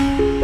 안녕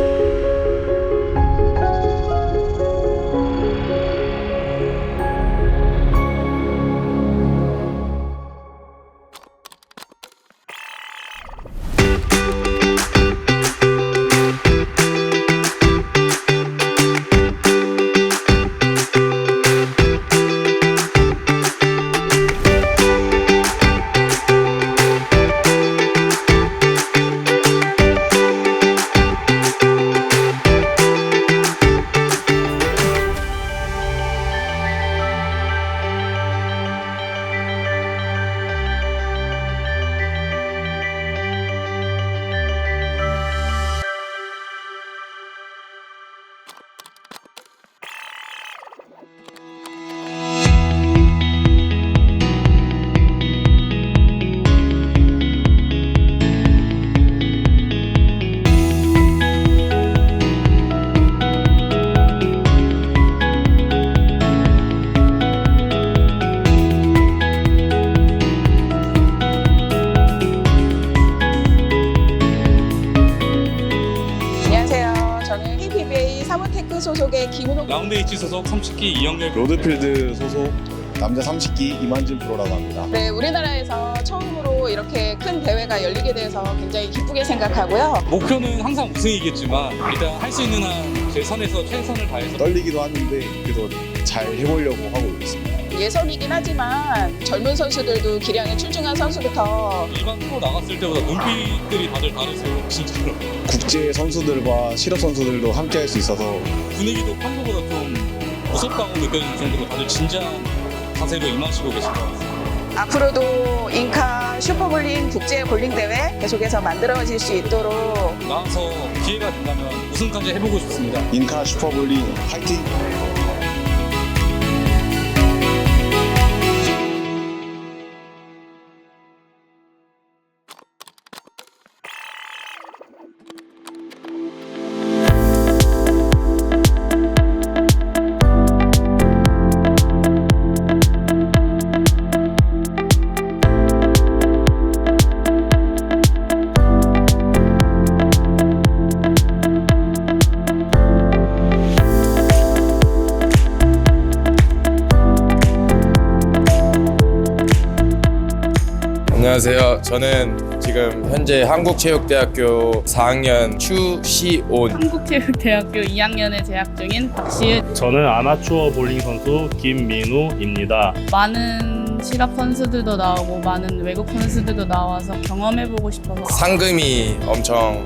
소속의 김은옥 라운드 H 소속 30기 이영렬 로드필드 소속 남자 30기 이만진 프로라고 합니다. 네, 우리나라에서 처음으로 이렇게 큰 대회가 열리게 돼서 굉장히 기쁘게 생각하고요. 목표는 항상 우승이겠지만 일단 할 수 있는 한 제 선에서 최선을 다해서 떨리기도 하는데 그래도 잘 해보려고 하고 있습니다. 예선이긴 하지만 젊은 선수들도 기량에 출중한 선수부터 일반 프로 나갔을 때보다 눈빛들이 다들 다르세요 진짜로 국제 선수들과 실업 선수들도 함께 할 수 있어서 분위기도 평소보다 좀 무섭다고 느껴질 정도로 다들 진지한 자세로 임하시고 계신 것 같아요 앞으로도 인카 슈퍼볼링 국제 볼링 대회 계속해서 만들어질 수 있도록 나와서 기회가 된다면 우승까지 해보고 싶습니다 인카 슈퍼볼링 파이팅! 안녕하세요. 저는 지금 현재 한국체육대학교 4학년 추시온 한국체육대학교 2학년에 재학 중인 박시은 저는 아마추어 볼링 선수 김민우입니다. 많은 실업 선수들도 나오고 많은 외국 선수들도 나와서 경험해보고 싶어서 상금이 엄청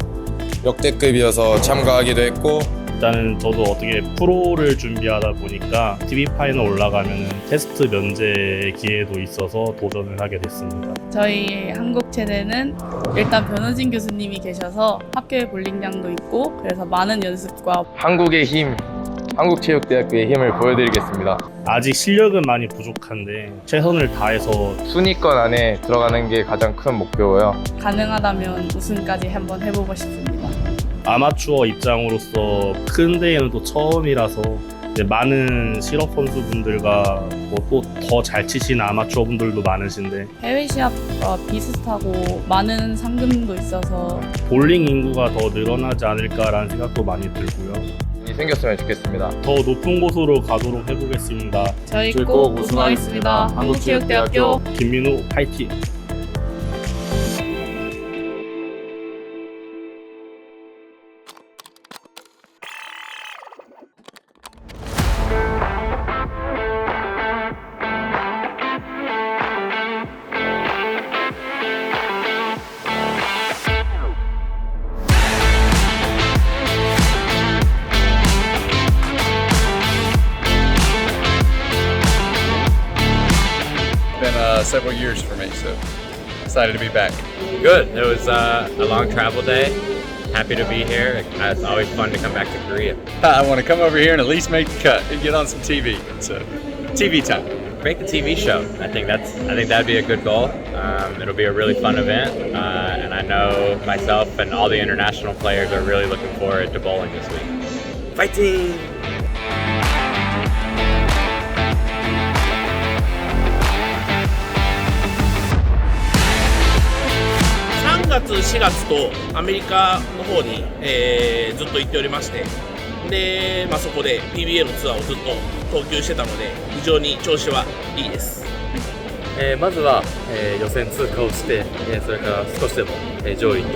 역대급이어서 참가하기도 했고 일단은 저도 어떻게 프로를 준비하다 보니까 TV 파이널 올라가면 테스트 면제 기회도 있어서 도전을 하게 됐습니다. 저희 한국 체대는 일단 변호진 교수님이 계셔서 학교에 볼링장도 있고 그래서 많은 연습과 한국의 힘, 한국체육대학교의 힘을 보여드리겠습니다. 아직 실력은 많이 부족한데 최선을 다해서 순위권 안에 들어가는 게 가장 큰 목표고요. 가능하다면 우승까지 한번 해보고 싶습니다. 아마추어 입장으로서 큰 대회는 또 처음이라서 이제 많은 실업 선수분들과 뭐또더 잘 치시는 아마추어 분들도 많으신데 해외 시합과 비슷하고 많은 상금도 있어서 볼링 인구가 더 늘어나지 않을까라는 생각도 많이 들고요. 이 생겼으면 좋겠습니다. 더 높은 곳으로 가도록 해보겠습니다. 저희 저희 꼭 꼭 우승하겠습니다. 우승하겠습니다. 한국체육대학교 김민우 파이팅! Been several years for me, so excited to be back. Good. It was uh, a long travel day. Happy to be here. It's always fun to come back to Korea. I want to come over here and at least make the cut and get on some TV. So, TV time. Make the TV show. I think that's. I think that'd be a good goal. Um, it'll be a really fun event, uh, and I know myself and all the international players are really looking forward to bowling this week. Fighting! 月、4月とアメリカの方に、えーずっと行っておりまして、で、まあ、そこで PBA のツアーをずっと投球してたので、非常に調子はいいです。えーまずは、えー予選通過をして、えーそれから少しでも、えー上位に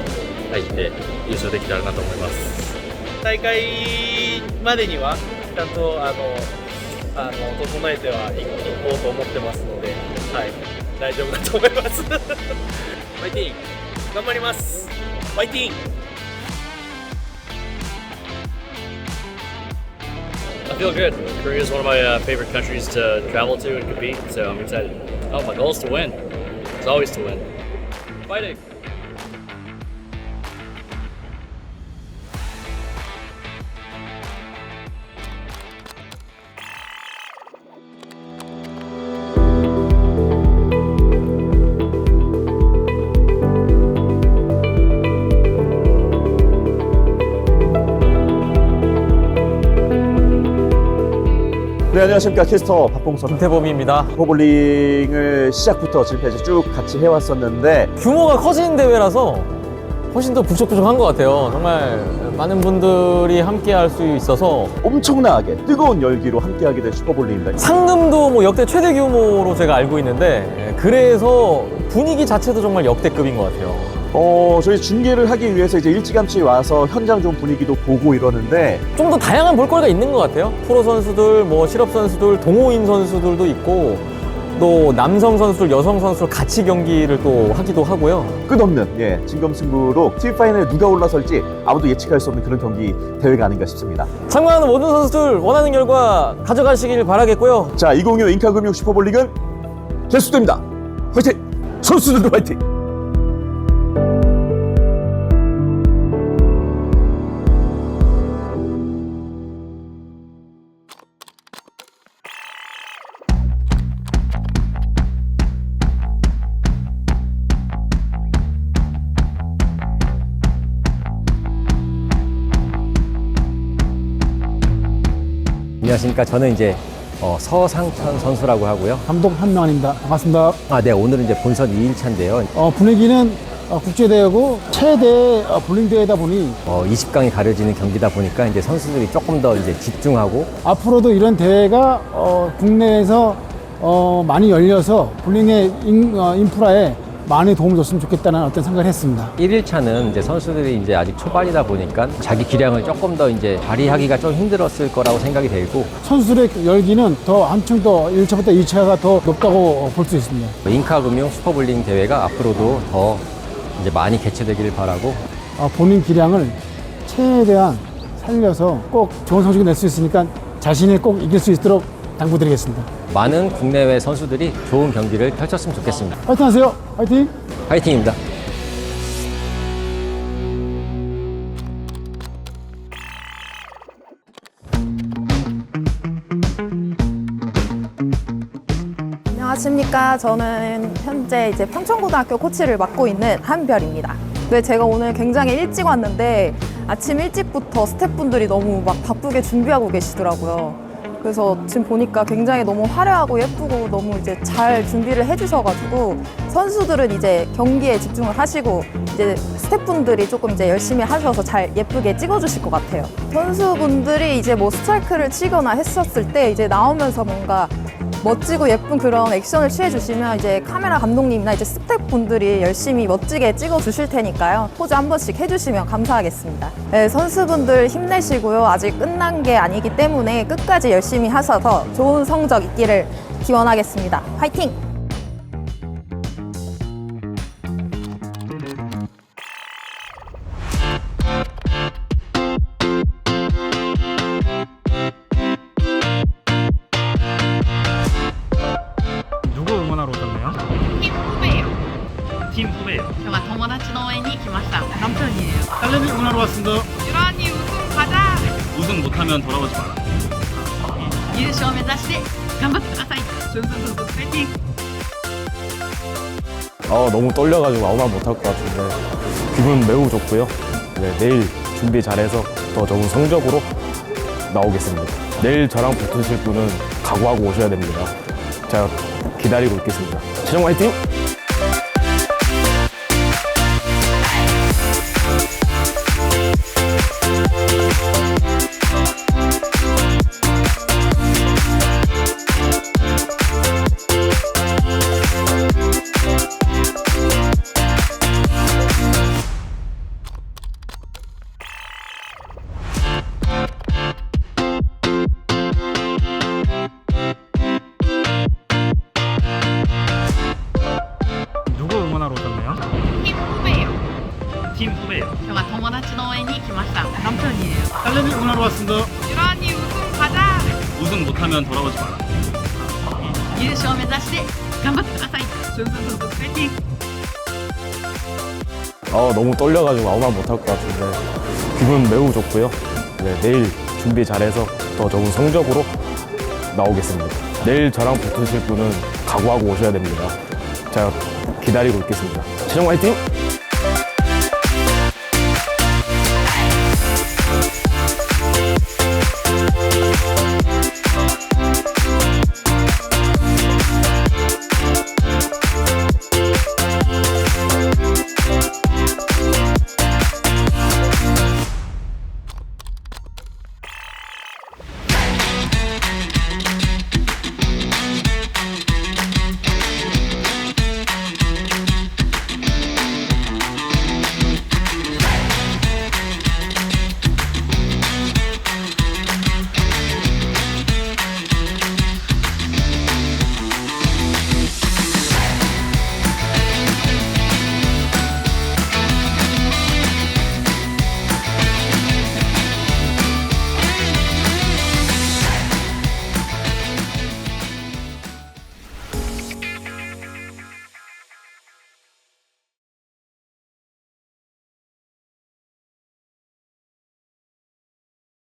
入って優勝できたらなと思います。大会までには、ちゃんとあのあの整えてはいいこうと思ってますので、はい、大丈夫だと思います。ファイティン 頑張りますファイティン I feel good. Korea is one of my uh, favorite countries to travel to and compete, so I'm excited. Oh, my goal is to win. It's always to win. Fighting. 네, 안녕하십니까. 캐스터 박봉선. 김태범입니다. 포볼링을 시작부터 지금까지 쭉 같이 해왔었는데, 규모가 커진 대회라서 훨씬 더 북적북적한 것 같아요. 정말 많은 분들이 함께 할 수 있어서 엄청나게 뜨거운 열기로 함께하게 된 슈퍼볼링입니다. 상금도 뭐 역대 최대 규모로 제가 알고 있는데 예, 그래서 분위기 자체도 정말 역대급인 것 같아요. 어, 저희 중계를 하기 위해서 이제 일찌감치 와서 현장 좀 분위기도 보고 이러는데, 좀 더 다양한 볼거리가 있는 것 같아요. 프로 선수들, 뭐 실업 선수들, 동호인 선수들도 있고 또 남성 선수들, 여성 선수들 같이 경기를 또 하기도 하고요. 끝없는, 예, 진검승부로 TV파이널에 누가 올라설지 아무도 예측할 수 없는 그런 경기 대회가 아닌가 싶습니다. 참가하는 모든 선수들 원하는 결과 가져가시길 바라겠고요. 자, 2025 인카금융 슈퍼볼링은 개수됩니다. 화이팅! 선수들도 화이팅! 안녕하십니까. 저는 이제 어, 서상천 선수라고 하고요. 감독 한명환입니다. 반갑습니다. 아, 네. 오늘은 이제 본선 2일차인데요. 어, 분위기는 어, 국제대회고 최대 어, 볼링 대회다 보니 어, 20강이 가려지는 경기다 보니까 이제 선수들이 조금 더 이제 집중하고 앞으로도 이런 대회가 어, 국내에서 어, 많이 열려서 볼링의 인, 어, 인프라에 많이 도움을 줬으면 좋겠다는 어떤 생각을 했습니다. 1일차는 이제 선수들이 이제 아직 초반이다 보니까 자기 기량을 조금 더 이제 발휘하기가 좀 힘들었을 거라고 생각이 되고 선수들의 열기는 더 한층 더 1차부터 2차가 더 높다고 볼 수 있습니다. 인카 금융 슈퍼볼링 대회가 앞으로도 더 이제 많이 개최되기를 바라고 어, 본인 기량을 최대한 살려서 꼭 좋은 성적을 낼 수 있으니까 자신이 꼭 이길 수 있도록 당부드리겠습니다. 많은 국내외 선수들이 좋은 경기를 펼쳤으면 좋겠습니다. 화이팅 하세요. 화이팅! 화이팅입니다. 안녕하십니까. 저는 현재 이제 평촌고등학교 코치를 맡고 있는 한별입니다. 네, 제가 오늘 굉장히 일찍 왔는데 아침 일찍부터 스태프분들이 너무 막 바쁘게 준비하고 계시더라고요. 그래서 지금 보니까 굉장히 너무 화려하고 예쁘고 너무 이제 잘 준비를 해주셔가지고 선수들은 이제 경기에 집중을 하시고 이제 스태프분들이 조금 이제 열심히 하셔서 잘 예쁘게 찍어주실 것 같아요. 선수분들이 이제 뭐 스트라이크를 치거나 했었을 때 이제 나오면서 뭔가 멋지고 예쁜 그런 액션을 취해주시면 이제 카메라 감독님이나 이제 스태프분들이 열심히 멋지게 찍어주실 테니까요. 포즈 한 번씩 해주시면 감사하겠습니다. 네, 선수분들 힘내시고요. 아직 끝난 게 아니기 때문에 끝까지 열심히 하셔서 좋은 성적 있기를 기원하겠습니다. 화이팅! 友達の応援に来ました. 남편이에요. 딸내미 응원하러 왔습니다. 유란이 우승 가자. 우승 못하면 돌아오지 마라. 優勝目指して頑張ってください. 준선 선수 파이팅. 어, 너무 떨려가지고 아무 말 못할 것 같은데 기분 매우 좋고요. 네, 내일 준비 잘해서 더 좋은 성적으로 나오겠습니다. 내일 저랑 붙으실 분은 각오하고 오셔야 됩니다. 제가 기다리고 있겠습니다. 최종 화이팅! 우승 못하면 돌아오지 마라. 優勝目指して頑張ってください。준선 선수 파이팅. 어, 너무 떨려가지고 아무 말 못할 것 같은데 기분 매우 좋고요. 네, 내일 준비 잘해서 더 좋은 성적으로 나오겠습니다. 내일 저랑 붙으실 분은 각오하고 오셔야 됩니다. 제가 기다리고 있겠습니다. 최종 화이팅!